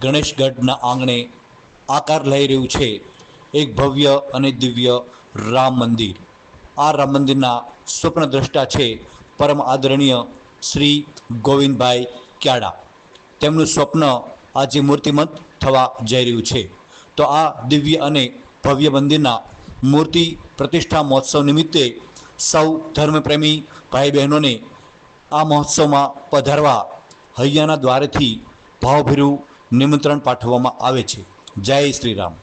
ગણેશગઢના આંગણે આકાર લઈ રહ્યું છે એક ભવ્ય અને દિવ્ય રામ મંદિર. આ રામ મંદિરના સ્વપ્નદ્રષ્ટા છે પરમ આદરણીય શ્રી ગોવિંદભાઈ ક્યાડા. તેમનું સ્વપ્ન આજે મૂર્તિમંત થવા જઈ રહ્યું છે. તો આ દિવ્ય અને ભવ્ય મંદિરના મૂર્તિ પ્રતિષ્ઠા મહોત્સવ નિમિત્તે સૌ ધર્મપ્રેમી ભાઈ બહેનોને આ મહોત્સવમાં પધારવા હૈયાના દ્વારેથી ભાવભીરું નિમંત્રણ પાઠવવામાં આવે છે. જય શ્રી રામ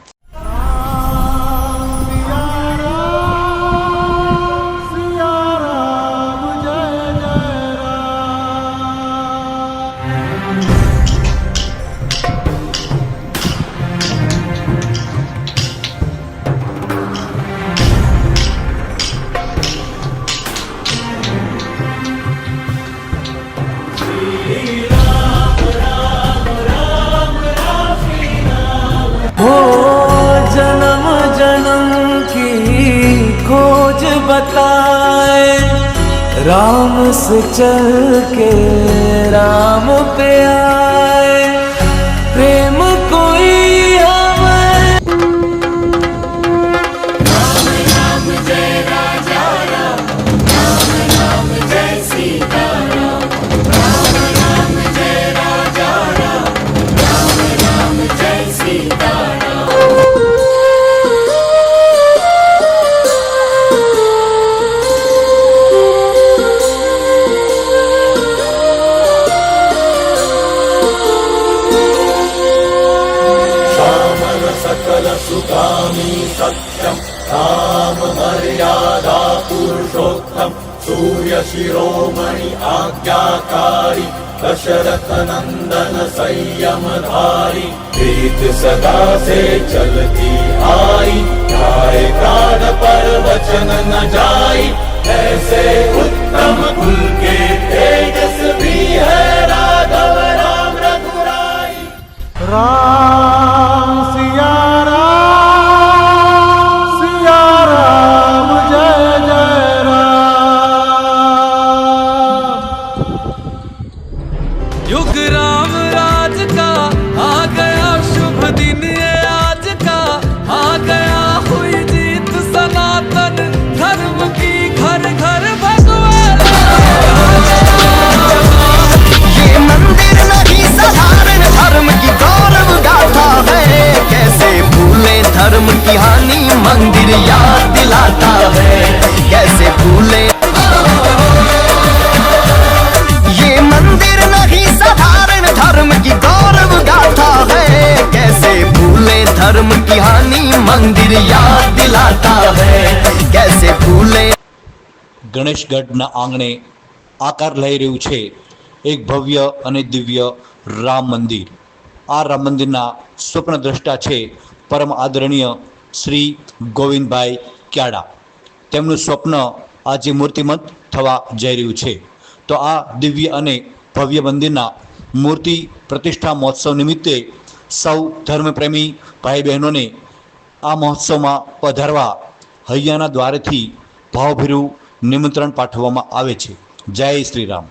बताए राम से चल के राम पे आए सुगामी सत्यम राम मर्यादा पुरुषोत्तम सूर्य शिरोमणि आज्ञाकारी दशरथ नंदन संयम धारी प्रीत सदा से चलती आई ગણેશગઢના આંગણે આકાર લઈ રહ્યું છે એક ભવ્ય અને દિવ્ય રામ મંદિર. આ રામ મંદિરના સ્વપ્નદ્રષ્ટા છે પરમ આદરણીય શ્રી ગોવિંદભાઈ ક્યાડા. તેમનું સ્વપ્ન આજે મૂર્તિમંત થવા જઈ રહ્યું છે. તો આ દિવ્ય અને ભવ્ય મંદિરના મૂર્તિ પ્રતિષ્ઠા મહોત્સવ નિમિત્તે સૌ ધર્મપ્રેમી ભાઈ બહેનોને આ મહોત્સવમાં પધારવા હૈયાના દ્વારેથી ભાવભીરું નિમંત્રણ પાઠવવામાં આવે છે. જય શ્રી રામ.